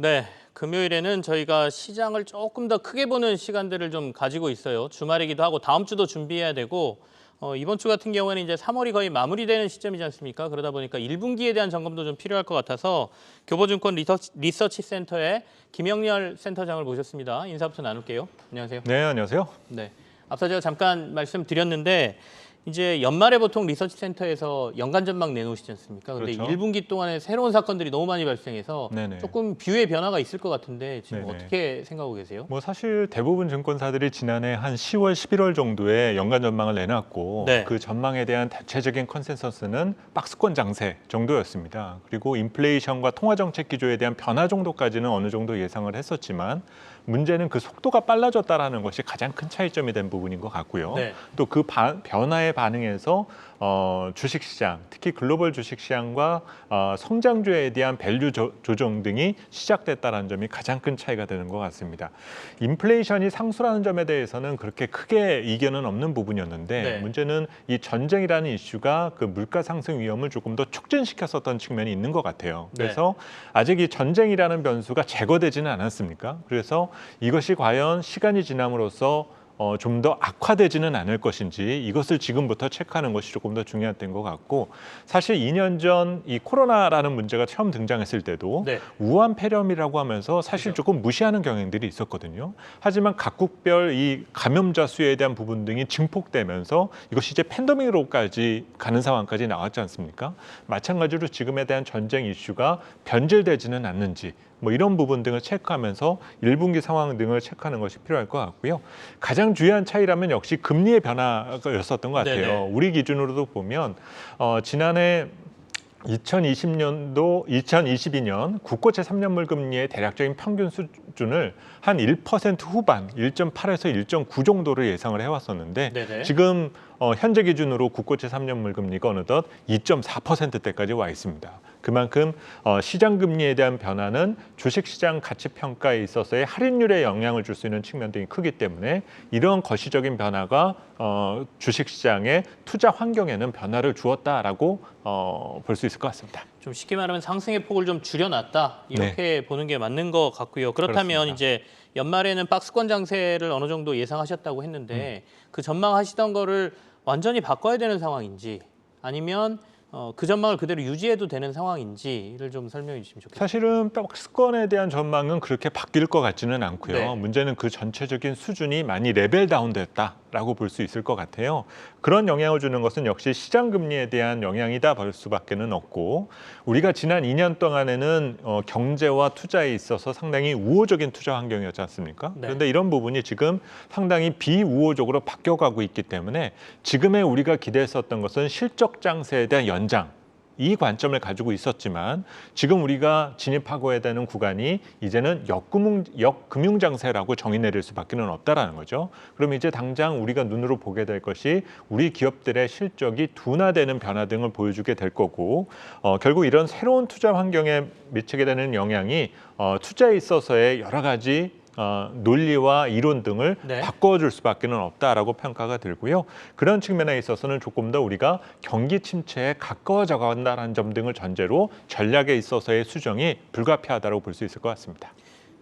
네, 금요일에는 저희가 시장을 조금 더 크게 보는 시간들을 좀 가지고 있어요. 주말이기도 하고 다음 주도 준비해야 되고 어, 이번 주 같은 경우에는 이제 3월이 거의 마무리되는 시점이지 않습니까? 그러다 보니까 1분기에 대한 점검도 좀 필요할 것 같아서 교보증권 리서치, 리서치 센터의 김영렬 센터장을 모셨습니다. 인사부터 나눌게요. 안녕하세요. 네, 안녕하세요. 네. 앞서 제가 잠깐 말씀드렸는데 이제 연말에 보통 리서치 센터에서 연간 전망 내놓으시지 않습니까? 근데 그렇죠. 1분기 동안에 새로운 사건들이 너무 많이 발생해서 네네. 조금 뷰의 변화가 있을 것 같은데 지금 네네. 어떻게 생각하고 계세요? 뭐 사실 대부분 증권사들이 지난해 한 10월, 11월 정도에 연간 전망을 내놨고 네. 그 전망에 대한 대체적인 컨센서스는 박스권 장세 정도였습니다. 그리고 인플레이션과 통화 정책 기조에 대한 변화 정도까지는 어느 정도 예상을 했었지만 문제는 그 속도가 빨라졌다라는 것이 가장 큰 차이점이 된 부분인 것 같고요. 네. 또그 변화에 반응해서 어, 주식시장, 특히 글로벌 주식시장과 어, 성장주에 대한 밸류 조, 조정 등이 시작됐다는 점이 가장 큰 차이가 되는 것 같습니다. 인플레이션이 상수라는 점에 대해서는 그렇게 크게 이견은 없는 부분이었는데 네. 문제는 이 전쟁이라는 이슈가 그 물가 상승 위험을 조금 더 촉진시켰었던 측면이 있는 것 같아요. 네. 그래서 아직 이 전쟁이라는 변수가 제거되지는 않았습니까? 그래서 이것이 과연 시간이 지남으로써 어, 좀 더 악화되지는 않을 것인지 이것을 지금부터 체크하는 것이 조금 더 중요한 것 같고 사실 2년 전 이 코로나라는 문제가 처음 등장했을 때도 네. 우한 폐렴이라고 하면서 사실. 조금 무시하는 경향들이 있었거든요. 하지만 각국별 이 감염자 수에 대한 부분 등이 증폭되면서 이것이 이제 팬데믹으로까지 가는 상황까지 나왔지 않습니까? 마찬가지로 지금에 대한 전쟁 이슈가 변질되지는 않는지 뭐 이런 부분 등을 체크하면서 1분기 상황 등을 체크하는 것이 필요할 것 같고요. 가장 중요한 차이라면 역시 금리의 변화였었던 것 같아요. 네네. 우리 기준으로도 보면 어, 지난해 2020년도 2022년 국고채 3년물 금리의 대략적인 평균 수준을 한 1% 후반 1.8에서 1.9 정도를 예상을 해왔었는데 네네. 지금 어, 현재 기준으로 국고채 3년 물 금리가 어느덧 2.4%대까지 와 있습니다. 그만큼 어, 시장 금리에 대한 변화는 주식 시장 가치 평가에 있어서의 할인율에 영향을 줄 수 있는 측면 등이 크기 때문에 이런 거시적인 변화가 어, 주식 시장의 투자 환경에는 변화를 주었다라고 어, 볼 수 있을 것 같습니다. 좀 쉽게 말하면 상승의 폭을 좀 줄여놨다 이렇게 보는 게 맞는 것 같고요. 그렇다면 네. 그렇습니다. 이제 연말에는 박스권 장세를 어느 정도 예상하셨다고 했는데 그 전망하시던 거를 완전히 바꿔야 되는 상황인지 아니면 어, 그 전망을 그대로 유지해도 되는 상황인지를 좀 설명해 주시면 좋겠습니다. 사실은 박스권에 대한 전망은 그렇게 바뀔 것 같지는 않고요. 네. 문제는 그 전체적인 수준이 많이 레벨 다운됐다 라고 볼 수 있을 것 같아요. 그런 영향을 주는 것은 역시 시장 금리에 대한 영향이다 볼 수밖에는 없고 우리가 지난 2년 동안에는 어, 경제와 투자에 있어서 상당히 우호적인 투자 환경이었지 않습니까? 네. 그런데 이런 부분이 지금 상당히 비우호적으로 바뀌어가고 있기 때문에 지금의 우리가 기대했었던 것은 실적 장세에 대한 연장 이 관점을 가지고 있었지만 지금 우리가 진입하고 해야 되는 구간이 이제는 역금융 역금융 장세라고 정의 내릴 수밖에 는 없다라는 거죠. 그럼 이제 당장 우리가 눈으로 보게 될 것이 우리 기업들의 실적이 둔화되는 변화 등을 보여주게 될 거고 어, 결국 이런 새로운 투자 환경에 미치게 되는 영향이 어, 투자에 있어서의 여러 가지 어, 논리와 이론 등을 네. 바꿔줄 수밖에 는 없다라고 평가가 들고요. 그런 측면에 있어서는 조금 더 우리가 경기 침체에 가까워져 간다는 점 등을 전제로 전략에 있어서의 수정이 불가피하다고 볼 수 있을 것 같습니다.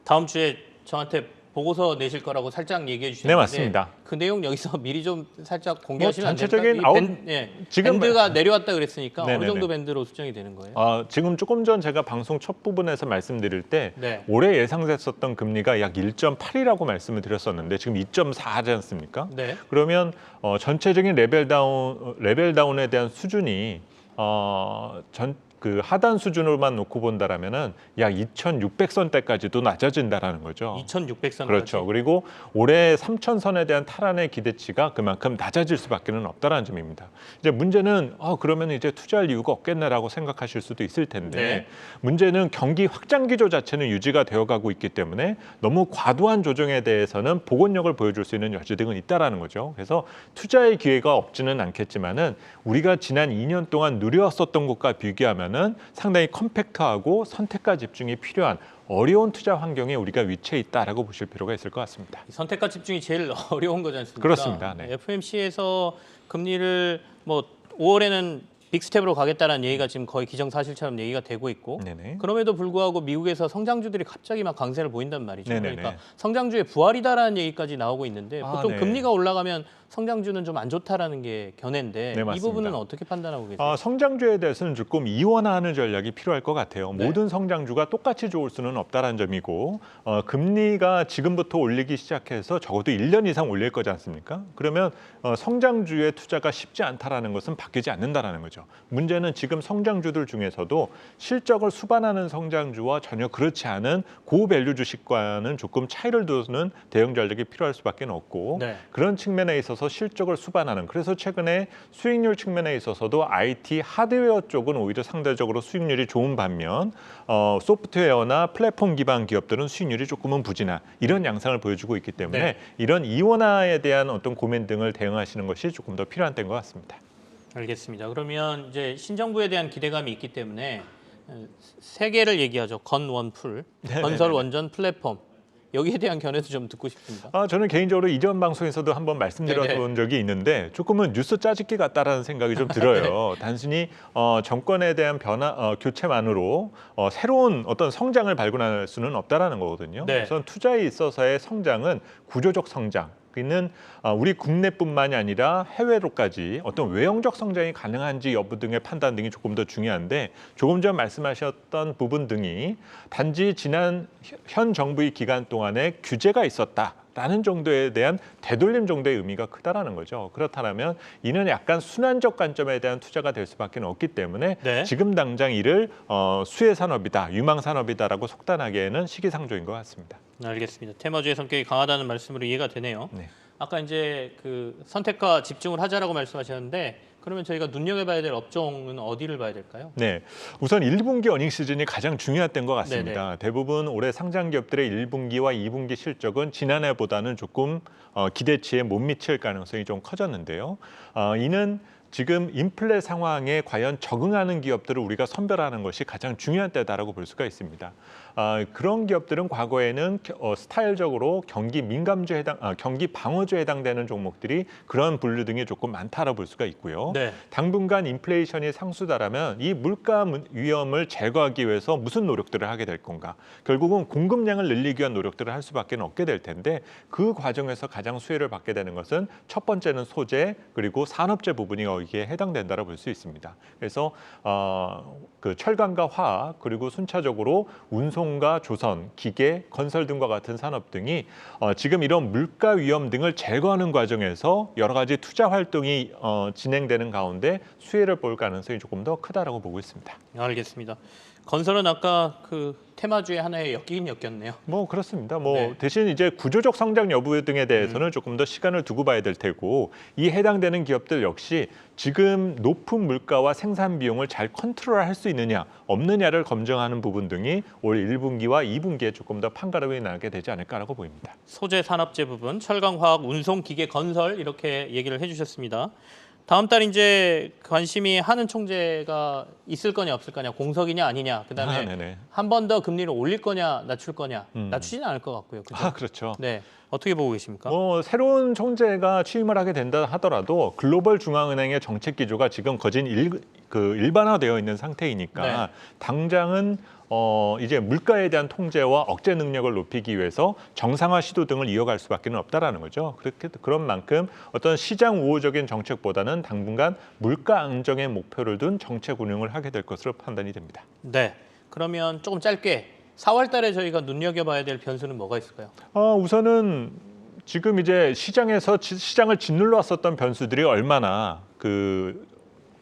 다음 주에 저한테 보고서 내실 거라고 살짝 얘기해 주셨는데 네, 맞습니다. 그 내용 여기서 미리 좀 살짝 공개하시면 안 전체적인 아웃- 밴, 예, 지금 밴드가 내려왔다 그랬으니까 어느 네네네. 정도 밴드로 수정이 되는 거예요? 어, 지금 조금 전 제가 방송 첫 부분에서 말씀드릴 때 네. 올해 예상됐었던 금리가 약 1.8이라고 말씀을 드렸었는데 지금 2.4지 않습니까? 네. 그러면 어, 전체적인 레벨 다운 어, 레벨 다운에 대한 수준이 어, 전 그 하단 수준으로만 놓고 본다라면은 약 2,600선대까지도 낮아진다라는 거죠. 2,600선 그렇죠. 그리고 올해 3,000선에 대한 탈환의 기대치가 그만큼 낮아질 수밖에는 없다라는 점입니다. 이제 문제는 어 그러면 이제 투자할 이유가 없겠네라고 생각하실 수도 있을 텐데 네. 문제는 경기 확장 기조 자체는 유지가 되어가고 있기 때문에 너무 과도한 조정에 대해서는 복원력을 보여줄 수 있는 여지 등은 있다라는 거죠. 그래서 투자의 기회가 없지는 않겠지만은 우리가 지난 2년 동안 누려왔었던 것과 비교하면 은 상당히 컴팩트하고 선택과 집중이 필요한 어려운 투자 환경에 우리가 위치해 있다라고 보실 필요가 있을 것 같습니다. 선택과 집중이 제일 어려운 거지 않습니까? 그렇습니다. 네. FMC에서 금리를 뭐 5월에는 빅스텝으로 가겠다는 얘기가 지금 거의 기정사실처럼 얘기가 되고 있고 네네. 그럼에도 불구하고 미국에서 성장주들이 갑자기 막 강세를 보인단 말이죠. 네네네. 그러니까 성장주의 부활이다라는 얘기까지 나오고 있는데 아, 보통 네. 금리가 올라가면 성장주는 좀 안 좋다라는 게 견해인데 네, 이. 부분은 어떻게 판단하고 계세요? 아, 성장주에 대해서는 조금 이원화하는 전략이 필요할 것 같아요. 네. 모든 성장주가 똑같이 좋을 수는 없다는 점이고 어, 금리가 지금부터 올리기 시작해서 적어도 1년 이상 올릴 거지 않습니까? 그러면 어, 성장주의 투자가 쉽지 않다라는 것은 바뀌지 않는다라는 거죠. 문제는 지금 성장주들 중에서도 실적을 수반하는 성장주와 전혀 그렇지 않은 고밸류 주식과는 조금 차이를 두는 대응 전략이 필요할 수밖에 없고 네. 그런 측면에 있어서 실적을 수반하는 그래서 최근에 수익률 측면에 있어서도 IT 하드웨어 쪽은 오히려 상대적으로 수익률이 좋은 반면 어, 소프트웨어나 플랫폼 기반 기업들은 수익률이 조금은 부진한 이런 양상을 보여주고 있기 때문에 네. 이런 이원화에 대한 어떤 고민 등을 대응하시는 것이 조금 더 필요한 때인 것 같습니다. 알겠습니다. 그러면 이제 신정부에 대한 기대감이 있기 때문에 어, 세 개를 얘기하죠. 건원풀, 네네네. 건설 원전 플랫폼 여기에 대한 견해도 좀 듣고 싶습니다. 아, 저는 개인적으로 이전 방송에서도 한번 말씀드렸던 네네. 적이 있는데 조금은 뉴스 짜집기 같다라는 생각이 좀 들어요. 단순히 어, 정권에 대한 변화 어, 교체만으로 어, 새로운 어떤 성장을 발견할 수는 없다라는 거거든요. 네. 그래서 투자에 있어서의 성장은 구조적 성장. 는 어, 우리 국내뿐만이 아니라 해외로까지 어떤 외형적 성장이 가능한지 여부 등의 판단 등이 조금 더 중요한데 조금 전 말씀하셨던 부분 등이 단지 지난 현- 현 정부의 기간 동안에 규제가 있었다. 라는 정도에 대한 되돌림 정도의 의미가 크다라는 거죠. 그렇다면 이는 약간 순환적 관점에 대한 투자가 될 수밖에 없기 때문에 네. 지금 당장 이를 어, 수혜 산업이다, 유망 산업이다라고 속단하기에는 시기상조인 것 같습니다. 알겠습니다. 테마주의 성격이 강하다는 말씀으로 이해가 되네요. 네. 아까 이제 그 선택과 집중을 하자라고 말씀하셨는데 그러면 저희가 눈여겨봐야 될 업종은 어디를 봐야 될까요? 네, 우선 1분기 어닝 시즌이 가장 때인 것 같습니다. 네, 대부분 올해 상장 기업들의 1분기와 2분기 실적은 지난해보다는 조금 어, 기대치에 못 미칠 가능성이 좀 커졌는데요. 어, 이는 지금 인플레 상황에 과연 적응하는 기업들을 우리가 선별하는 것이 가장 중요한 때다라고 볼 수가 있습니다. 아, 그런 기업들은 과거에는 겨- 어, 스타일적으로 경기 민감주에 해당, 아, 경기 방어주에 해당되는 종목들이 그런 분류 등이 조금 많다라 볼 수가 있고요. 네. 당분간 인플레이션이 상수다라면 이 물가 문- 위험을 제거하기 위해서 무슨 노력들을 하게 될 건가? 결국은 공급량을 늘리기 위한 노력들을 할 수밖에 없게 될 텐데 그 과정에서 가장 수혜를 받게 되는 것은 첫 번째는 소재 그리고 산업재 부분이 여기에 해당된다고 볼수 있습니다. 그래서 어, 그 철강과 화학 그리고 순차적으로 운송과 조선, 기계, 건설 등과 같은 산업 등이 어, 지금 이런 물가 위험 등을 제거하는 과정에서 여러 가지 투자 활동이 어, 진행되는 가운데 수혜를 볼 가능성이 조금 더 크다라고 보고 있습니다. 알겠습니다. 건설은 아까 그 테마주의 하나에 엮이긴 엮였네요. 뭐 그렇습니다. 뭐 네. 음. 대신 이제 구조적 성장 여부 등에 대해서는 조금 더 시간을 두고 봐야 될 테고 이 해당되는 기업들 역시 지금 높은 물가와 생산 비용을 잘 컨트롤할 수 있느냐 없느냐를 검증하는 부분 등이 올 1분기와 2분기에 조금 더 판가름이 나게 되지 않을까라고 보입니다. 소재 산업재 부분, 철강, 화학, 운송, 기계, 건설 이렇게 얘기를 해주셨습니다. 다음 달 이제 관심이 하는 총재가 있을 거냐 없을 거냐, 공석이냐 아니냐, 아, 그다음에 네네. 한번 더 금리를 올릴 거냐 낮출 거냐, 음. 낮추지는 않을 것 같고요. 그죠? 아 그렇죠. 네, 어떻게 보고 계십니까? 뭐 새로운 총재가 취임을 하게 된다 하더라도 글로벌 중앙은행의 정책 기조가 지금 거진 일, 그 일반화되어 있는 상태이니까 네. 당장은 어 이제 물가에 대한 통제와 억제 능력을 높이기 위해서 정상화 시도 등을 이어갈 수밖에 없다라는 거죠. 그렇게 그런 만큼 어떤 시장 우호적인 정책보다는 당분간 물가 안정의 목표를 둔 정책 운영을 하게 될 것으로 판단이 됩니다. 네, 그러면 조금 짧게 4월 달에 저희가 눈여겨봐야 될 변수는 뭐가 있을까요? 어, 우선은 지금 이제 시장에서 지- 시장을 짓눌러 왔었던 변수들이 얼마나 그,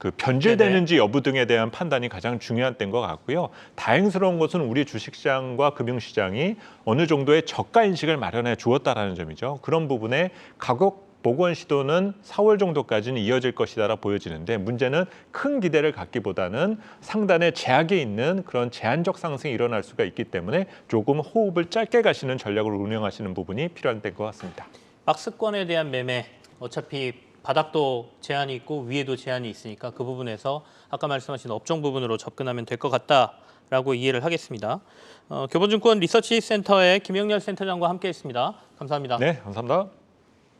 그 변질되는지 여부 등에 대한 판단이 가장 중요한 때인 것 같고요. 다행스러운 것은 우리 주식시장과 금융시장이 어느 정도의 저가 인식을 마련해 주었다라는 점이죠. 그런 부분에 가격 복원 시도는 4월 정도까지는 이어질 것이다라 보여지는데 문제는 큰 기대를 갖기보다는 상단에 제약이 있는 그런 제한적 상승이 일어날 수가 있기 때문에 조금 호흡을 짧게 가시는 전략을 운영하시는 부분이 필요한 때인 것 같습니다. 박스권에 대한 매매 어차피 바닥도 제한이 있고 위에도 제한이 있으니까 그 부분에서 아까 말씀하신 업종 부분으로 접근하면 될 것 같다라고 이해를 하겠습니다. 어, 교보증권 리서치 센터의 김영렬 센터장과 함께했습니다. 감사합니다. 네, 감사합니다.